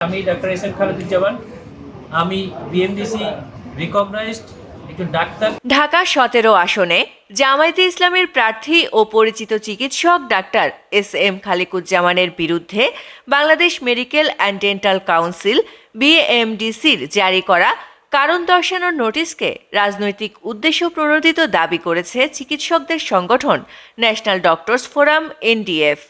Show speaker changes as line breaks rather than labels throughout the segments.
আমি doctor S M Khaleduzzaman. আমি BMDC recognised
Dhaka সতেরো আসনে জামায়াতে ইসলামের প্রার্থী ও পরিচিত চিকিৎসক ডাক্তার এস এম খালিকুজ্জামানের বিরুদ্ধে Bangladesh medical and dental council বিএমডিসির জারি করা কারণ দর্শানোর নোটিশকে রাজনৈতিক উদ্দেশ্য প্রণোদিত দাবি করেছে চিকিৎসকদের সংগঠন national doctors forum NDF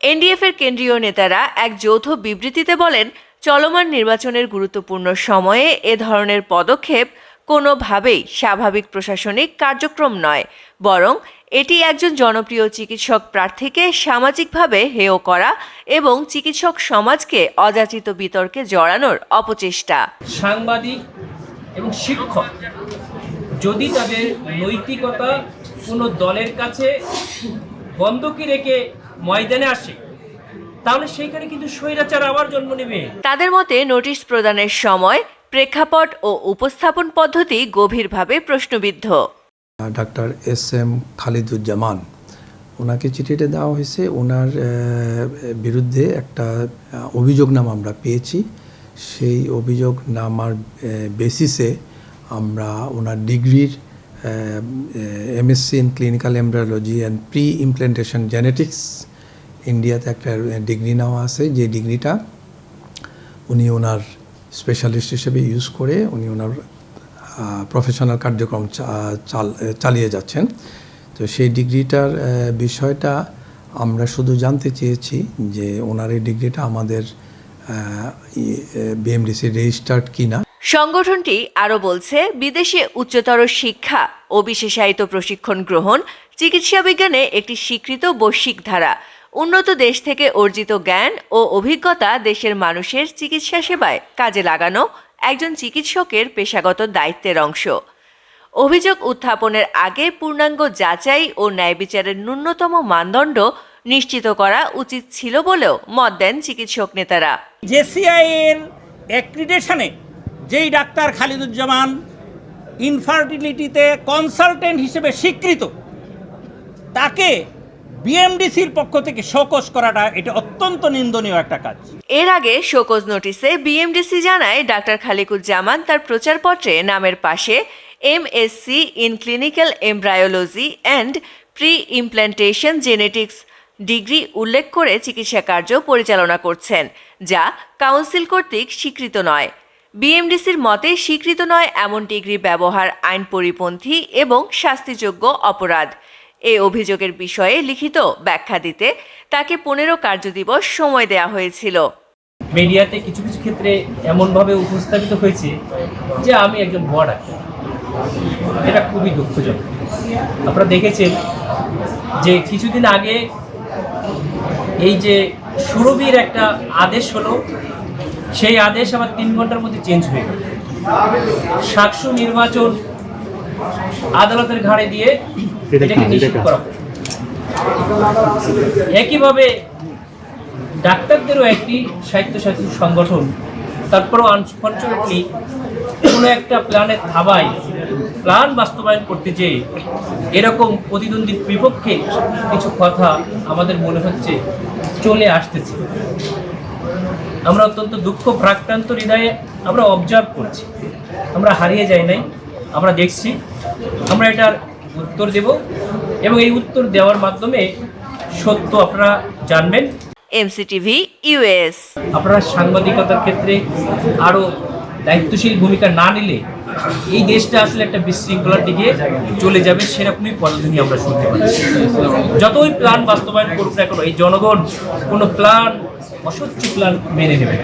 NDF এর কেন্দ্রীয় নেতারা এক যৌথ বিবৃতিতে বলেন, চলমান নির্বাচনের গুরুত্বপূর্ণ সময়ে এ ধরনের পদক্ষেপ কোনোভাবেই স্বাভাবিক প্রশাসনিক কার্যক্রম নয়, বরং এটি একজন জনপ্রিয় চিকিৎসক প্রার্থীকে সামাজিকভাবে হেয় করা এবং চিকিৎসক সমাজকে অযাচিত বিতর্কে জড়ানোর অপচেষ্টা।
সাংবাদিক এবং শিক্ষক, যদি তাদের নৈতিকতা কোনো দলের কাছে বন্ধকি রেখে ময়দানে আসে। তাহলে সেইখানে কিন্তু স্বৈরাচার আবার জন্ম নেবে।
তাদের মতে নোটিশ প্রদানের সময় প্রেক্ষাপট ও উপস্থাপন পদ্ধতি গভীরভাবে প্রশ্নবিদ্ধ।
ডাক্তার এস এম খালিদুজ্জামান ওনাকে চিঠিটা দেওয়া হয়েছে ওনার বিরুদ্ধে একটা আহ, অভিযোগনামা আমরা পেয়েছি। সেই অভিযোগনামার বেসিসে আমরা ওনার ডিগ্রির MSc in clinical embryology and pre implantation genetics ইন্ডিয়াতে একটা ডিগ্রি নেওয়া আছে। যে ডিগ্রিটা উনি ওনার স্পেশালিস্ট হিসেবে ইউজ করে উনি ওনার প্রফেশনাল কার্যক্রম চালিয়ে যাচ্ছেন। তো সেই ডিগ্রিটার বিষয়টা আমরা শুধু জানতে চেয়েছি যে ওনার এই ডিগ্রিটা আমাদের বিএমডিসি রেজিস্টার্ড কিনা।
সংগঠনটি আরও বলছে, বিদেশে উচ্চতর শিক্ষা ও বিশেষায়িত প্রশিক্ষণ গ্রহণ, চিকিৎসা বিজ্ঞানে একটি স্বীকৃত বৈশ্বিক ধারা। উন্নত দেশ থেকে অর্জিত জ্ঞান ও অভিজ্ঞতা দেশের মানুষের চিকিৎসা সেবায় কাজে লাগানো একজন চিকিৎসকের পেশাগত দায়িত্বের অংশ। অভিযোগ উত্থাপনের আগে পূর্ণাঙ্গ যাচাই ও ন্যায় বিচারের ন্যূনতম মানদণ্ড নিশ্চিত করা উচিত ছিল বলেও মত দেন চিকিৎসক নেতারা।
জেসিআই এর অ্যাক্রিডেশনে যেই ডাক্তার খালিদুজ্জামান ইনফার্টিলিটিতে কনসালটেন্ট হিসেবে স্বীকৃত, তাকে বিএমডিসির পক্ষ থেকে শোকজ করাটা এটা অত্যন্ত নিন্দনীয় একটা কাজ।
এর আগে শোকজ নোটিসে বিএমডিসি জানায় ডাক্তার খালিকুজ্জামান তার প্রচারপত্রে নামের পাশে MSc in clinical embryology and pre implantation genetics degree উল্লেখ করে চিকিৎসা কার্য পরিচালনা করছেন, যা কাউন্সিল কর্তৃক স্বীকৃত নয়। বিএমডিসির মতে স্বীকৃত নয় এমন ডিগ্রি ব্যবহার আইন পরিপন্থী এবং শাস্তিযোগ্য অপরাধ। এ অভিযোগের বিষয়ে লিখিত ব্যাখ্যা দিতে তাকে পনেরো কার্যদিবস সময় দেওয়া হয়েছিল।
মিডিয়াতে কিছু কিছু ক্ষেত্রে এমনভাবে উপস্থাপিত হয়েছে যে আমি একজন ভুয়া ডাক্তার এটা খুবই দুঃখজনক। আপনারা দেখেছেন যে কিছুদিন আগে এই যে সুরভির একটা আদেশ হলো, সেই আদেশ আবার তিন ঘণ্টার মধ্যে চেঞ্জ হয়ে গেল। সাকসু নির্বাচন আদালতের ঘাড়ে দিয়ে এটাকে নিষেধ করা একইভাবে ডাক্তারদেরও একটি স্বায়ত্তশাসিত সংগঠন তারপরও আনফর্চুনেটলি কোনো একটা প্ল্যানের থাবায় প্ল্যান বাস্তবায়ন করতে যেয়ে এরকম প্রতিদ্বন্দ্বীর বিপক্ষে কিছু কথা আমাদের মনে হচ্ছে চলে আসতেছে। আমরা অত্যন্ত দুঃখ প্রাক্রান্ত হৃদয়ে আমরা অবজার্ভ করছি। আমরা হারিয়ে যাই নাই। আমরা দেখছি। আমরা এটার উত্তর দেব এবং এই উত্তর দেওয়ার মাধ্যমে সত্য আপনারা জানবেন।
এমসিটিভি ইউএস
আপনারা সাংবাদিকতার ক্ষেত্রে আরও দায়িত্বশীল ভূমিকা না নিলে এই দেশটা আসলে একটা বিশৃঙ্খলার দিকে চলে যাবে সেরকমই পদধ্বনি আমরা শুনতে পাচ্ছি। যতই প্ল্যান বাস্তবায়ন করুক না কেন এই জনগণ কোনো প্ল্যান অস্বচ্ছ প্ল্যান মেনে নেবে।